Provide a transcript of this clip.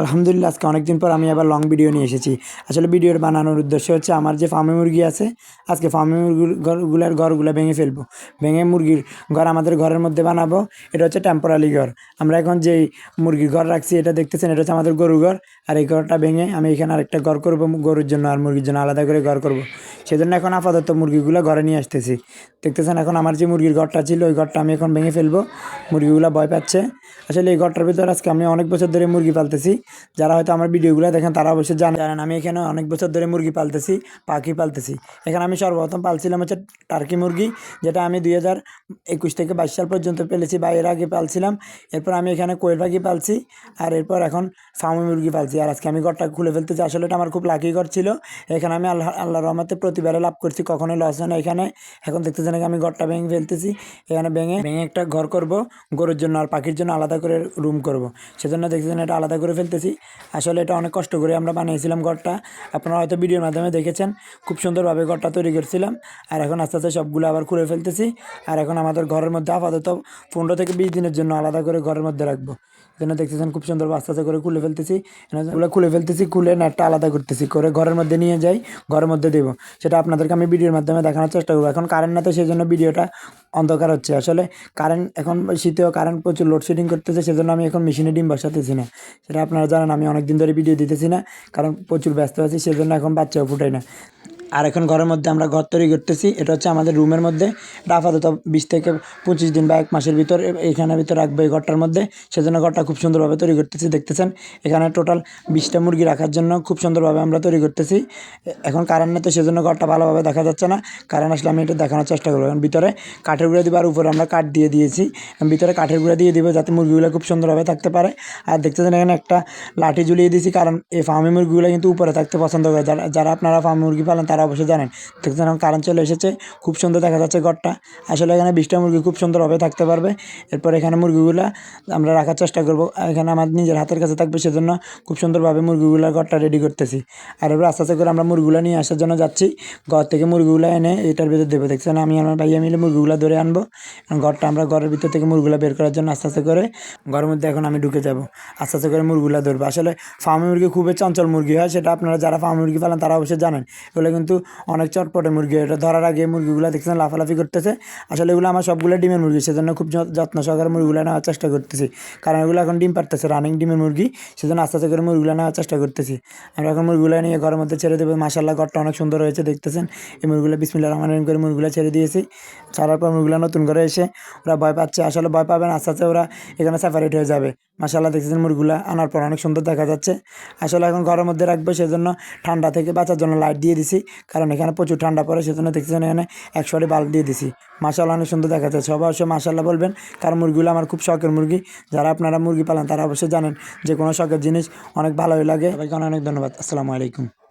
আলহামদুলিল্লাহ, আজকে অনেকদিন পর আমি আবার লং ভিডিও নিয়ে এসেছি। আসলে ভিডিওর বানানোর উদ্দেশ্য হচ্ছে আমার যে ফার্মে মুরগি আছে, আজকে ফার্মে মুরগিগুলার ঘরগুলো ভেঙে ফেলব। ভেঙে মুরগির ঘর আমাদের ঘরের মধ্যে বানাবো। এটা হচ্ছে টেম্পোরারি ঘর। আমরা এখন যেই মুরগির ঘর রাখছি, এটা দেখতেছেন, এটা হচ্ছে আমাদের গরু ঘর। আর এই ঘরটা ভেঙে আমি এখানে আরেকটা ঘর করব, গরুর জন্য আর মুরগির জন্য আলাদা করে ঘর করব। সেজন্য এখন আপাতত মুরগিগুলো ঘরে নিয়ে আসতেছি। দেখতেছেন, এখন আমার যে মুরগির ঘরটা ছিল, ওই ঘরটা আমি এখন ভেঙে ফেলব। মুরগিগুলো ভয় পাচ্ছে। আসলে এই ঘরটার ভিতরে আজকে আমি অনেক বছর ধরে মুরগি পালতেছি। যারা হয়তো আমার ভিডিওগুলো দেখেন, তারা অবশ্যই জানেন জানেন, আমি এখানে অনেক বছর ধরে মুরগি পালতেছি, পাখি পালতেছি। এখানে আমি সর্বপ্রথম পালছিলাম হচ্ছে টার্কি মুরগি, যেটা আমি দুই হাজার একুশ থেকে বাইশ সাল পর্যন্ত পেলেছি বা এর আগে পালছিলাম। এরপর আমি এখানে কোয়েল পাখি পালছি, আর এরপর এখন ফার্মি মুরগি পালছি। আর আজকে আমি ঘরটা খুলে ফেলতেছি আসলে এটা আমার খুব লাকি ঘর ছিল। এখানে আমি আল্লাহ আল্লাহ রহমতে প্রতিবারে লাভ করছি, কখনোই লস হয় না এখানে। এখন দেখতেছেন আমি ঘরটা ভেঙে ফেলতেছি। এখানে ভেঙে ভেঙে একটা ঘর করব, গরুর জন্য আর পাখির জন্য আলাদা করে রুম করব। সেজন্য দেখতেছেন এটা আলাদা করে ফেলতেছি। আসলে এটা অনেক কষ্ট করে আমরা বানিয়েছিলাম ঘরটা। আপনারা হয়তো ভিডিওর মাধ্যমে দেখেছেন, খুব সুন্দরভাবে ঘরটা তৈরি করছিলাম। আর এখন আস্তে আস্তে সবগুলো আবার খুলে ফেলতেছি। আর এখন আমাদের ঘরের মধ্যে আপাতত পনেরো থেকে বিশ দিনের জন্য আলাদা করে ঘরের মধ্যে রাখব। এখানে দেখতেছেন খুব সুন্দর আস্তে আস্তে করে খুলে ফেলতেছি। এগুলো খুলে ফেলতেছি, খুলে নেটটা আলাদা করতেছি। করে ঘরের মধ্যে নিয়ে যাই, ঘরের মধ্যে দেবো। সেটা আপনাদেরকে আমি ভিডিওর মাধ্যমে দেখানোর চেষ্টা করব। এখন কারেন্ট না তো সেই জন্য ভিডিওটা অন্ধকার হচ্ছে। আসলে কারেন্ট এখন শীতেও কারেন্ট প্রচুর লোডশেডিং করতেছে, সেজন্য আমি এখন মেশিনে ডিম বসাতেছি না। সেটা আপনারা জানেন, আমি অনেক দিন ধরে ভিডিও দিতেছি না, কারণ প্রচুর ব্যস্ত আছি, সেজন্য এখন বাচ্চাও ফুটাই না। আর এখন ঘরের মধ্যে আমরা ঘর তৈরি করতেছি। এটা হচ্ছে আমাদের রুমের মধ্যে। এটা আপাতত বিশ থেকে পঁচিশ দিন বা এক মাসের ভিতর এখানের ভিতর রাখব এই ঘরটার মধ্যে। সেজন্য ঘরটা খুব সুন্দরভাবে তৈরি করতেছি, দেখতেছেন? এখানে টোটাল বিশটা মুরগি রাখার জন্য খুব সুন্দরভাবে আমরা তৈরি করতেছি। এখন কারেন্ট নেই তো, সেজন্য ঘরটা ভালোভাবে দেখা যাচ্ছে না। কারেন্ট আসলে আমি এটা দেখানোর চেষ্টা করব। এখন ভিতরে কাঠের গুঁড়া দিব আর উপরে আমরা কাঠ দিয়ে দিয়েছি। ভিতরে কাঠের গুঁড়া দিয়ে দিব যাতে মুরগিগুলো খুব সুন্দরভাবে থাকতে পারে। আর দেখতেছেন এখানে একটা লাঠি ঝুলিয়ে দিয়েছি, কারণ এই ফার্মি মুরগিগুলো কিন্তু উপরে থাকতে পছন্দ করে। যারা যারা আপনারা ফার্মি মুরগি পালেন, তারা অবশ্যই জানেন। দেখতেছেন এখন কারেন্ট চলে এসেছে, খুব সুন্দর দেখা যাচ্ছে ঘরটা। আসলে এখানে বিশটা মুরগি খুব সুন্দরভাবে থাকতে পারবে। এরপর এখানে মুরগিগুলো আমরা রাখার চেষ্টা করব। এখানে আমার নিজের হাতের কাছে থাকবে, সেজন্য খুব সুন্দরভাবে মুরগিগুলোর ঘরটা রেডি করতেছি। আর এবার আস্তে আস্তে করে আমরা মুরগিগুলো নিয়ে আসার জন্য যাচ্ছি। ঘর থেকে মুরগিগুলো এনে এটার ভিতর দেবো। দেখছেন আমি আমার ভাইয়া মিলে মুরগিগুলো ধরে আনব। ঘরটা আমরা ঘরের ভিতর থেকে মুরগিগুলো বের করার জন্য আস্তে আস্তে করে ঘরের মধ্যে এখন আমি ঢুকে যাব। আস্তে আস্তে করে মুরগিগুলো ধরবো। আসলে ফার্মি মুরগি খুবই চঞ্চল মুরগি হয়, সেটা আপনারা যারা ফার্মি মুরগি পালেন তারা অবশ্যই জানেন। এগুলো কিন্তু অনেক চটপটে মুরগি, এটা ধরার আগে মুরগিগুলো দেখছেন লাফালাফি করতেছে। আসলে এগুলো আমার সবগুলো ডিমের মুরগি, সেজন্য খুব যত্ন সহকারে মুরগিগুলো নেওয়ার চেষ্টা করতেছি। কারণ এগুলো এখন ডিম পারতেছে রানিং ডিমের মুরগি, সেজন্য আস্তে আস্তে করে মুরগিগুলো নেওয়ার চেষ্টা করতেছি। আমরা এখন মুরগিগুলো নিয়ে ঘরের মধ্যে ছেড়ে দেবো। মাসাল্লাহ ঘরটা অনেক সুন্দর হয়েছে, দেখতেছেন? এই মুরগিগুলো বিসমিল্লা রহমান রহিম করে মুরগিগুলো ছেড়ে দিয়েছি। ছাড়ার পর মুরগিগুলো নতুন করে এসে ওরা ভয় পাচ্ছে। আসলে ভয় পাবেন আস্তে আস্তে ওরা এখানে সেপারেট হয়ে যাবে। মাসাল্লাহ দেখতেছেন মুরগুলা আনার পর অনেক সুন্দর দেখা যাচ্ছে। আসলে এখন ঘরের মধ্যে রাখব, সেজন্য ঠান্ডা থেকে বাঁচার জন্য লাইট দিয়ে দিছি। কারণ এখানে প্রচুর ঠান্ডা পড়ে, সেজন্য দেখতেছেন এখানে একশোটি বাল্ব দিয়ে দিছি। মাসাল্লাহ অনেক সুন্দর দেখা যাচ্ছে সবাই অবশ্যই মাসাল্লাহ বলবেন, কারণ মুরগিগুলো আমার খুব শখের মুরগি। যারা আপনারা মুরগি পালেন, তারা অবশ্যই জানেন যে কোনো শখের জিনিস অনেক ভালোই লাগে। সবাইকে অনেক অনেক ধন্যবাদ। আসসালামু আলাইকুম।